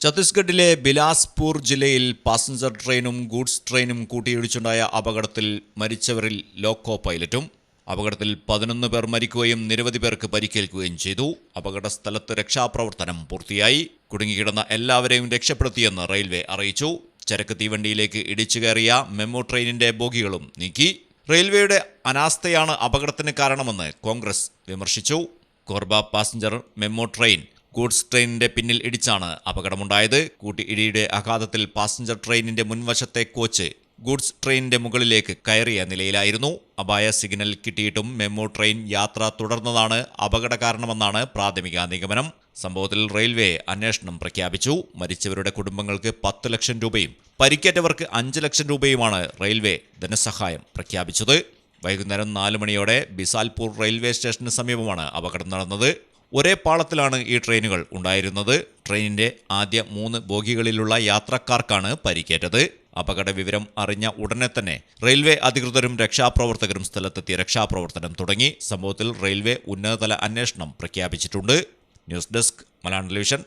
ഛത്തീസ്ഗഡിലെ ബിലാസ്പൂർ ജില്ലയിൽ പാസഞ്ചർ ട്രെയിനും ഗൂഡ്സ് ട്രെയിനും കൂട്ടിയിടിച്ചുണ്ടായ അപകടത്തിൽ മരിച്ചവരിൽ ലോക്കോ പൈലറ്റും അപകടത്തിൽ പതിനൊന്ന് പേർ മരിക്കുകയും നിരവധി പേർക്ക് പരിക്കേൽക്കുകയും ചെയ്തു. അപകട സ്ഥലത്ത് രക്ഷാപ്രവർത്തനം പൂർത്തിയായി. കുടുങ്ങിക്കിടന്ന എല്ലാവരെയും രക്ഷപ്പെടുത്തിയെന്ന് റെയിൽവേ അറിയിച്ചു. ചരക്ക് തീവണ്ടിയിലേക്ക് ഇടിച്ചു കയറിയ മെമ്മോ ട്രെയിനിന്റെ ബോഗികളും നീക്കി. റെയിൽവേയുടെ അനാസ്ഥയാണ് അപകടത്തിന് കാരണമെന്ന് കോൺഗ്രസ് വിമർശിച്ചു. Korba passenger memo train goods ട്രെയിനിന്റെ പിന്നിൽ ഇടിച്ചാണ് അപകടമുണ്ടായത്. കൂട്ടി ഇടിയുടെ ആഘാതത്തിൽ പാസഞ്ചർ ട്രെയിനിന്റെ മുൻവശത്തെ കോച്ച് ഗൂഡ്സ് ട്രെയിനിന്റെ മുകളിലേക്ക് കയറിയ നിലയിലായിരുന്നു. അപായ സിഗ്നൽ കിട്ടിയിട്ടും മെമ്മോ ട്രെയിൻ യാത്ര തുടർന്നതാണ് അപകട കാരണമെന്നാണ് പ്രാഥമിക നിഗമനം. സംഭവത്തിൽ റെയിൽവേ അന്വേഷണം പ്രഖ്യാപിച്ചു. മരിച്ചവരുടെ കുടുംബങ്ങൾക്ക് പത്ത് ലക്ഷം രൂപയും പരിക്കേറ്റവർക്ക് അഞ്ച് ലക്ഷം രൂപയുമാണ് റെയിൽവേ ധനസഹായം പ്രഖ്യാപിച്ചത്. വൈകുന്നേരം നാല് മണിയോടെ ബിസാൽപൂർ റെയിൽവേ സ്റ്റേഷന് സമീപമാണ് അപകടം നടന്നത്. ഒരേ പാളത്തിലാണ് ഈ ട്രെയിനുകൾ ഉണ്ടായിരുന്നത്. ട്രെയിനിന്റെ ആദ്യ മൂന്ന് ബോഗികളിലുള്ള യാത്രക്കാർക്കാണ് പരിക്കേറ്റത്. അപകട വിവരം അറിഞ്ഞ ഉടനെ തന്നെ റെയിൽവേ അധികൃതരും രക്ഷാപ്രവർത്തകരും സ്ഥലത്തെത്തി രക്ഷാപ്രവർത്തനം തുടങ്ങി. സംഭവത്തിൽ റെയിൽവേ ഉന്നതതല അന്വേഷണം പ്രഖ്യാപിച്ചിട്ടുണ്ട്. News desk Malayalam television.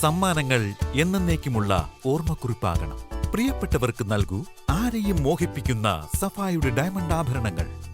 സമ്മാനങ്ങൾ എന്നേക്കുമുള്ള ഓർമ്മക്കുറിപ്പാകണം. പ്രിയപ്പെട്ടവർക്ക് നൽകൂ ആരെയും മോഹിപ്പിക്കുന്ന സഫായുടെ ഡയമണ്ട് ആഭരണങ്ങൾ.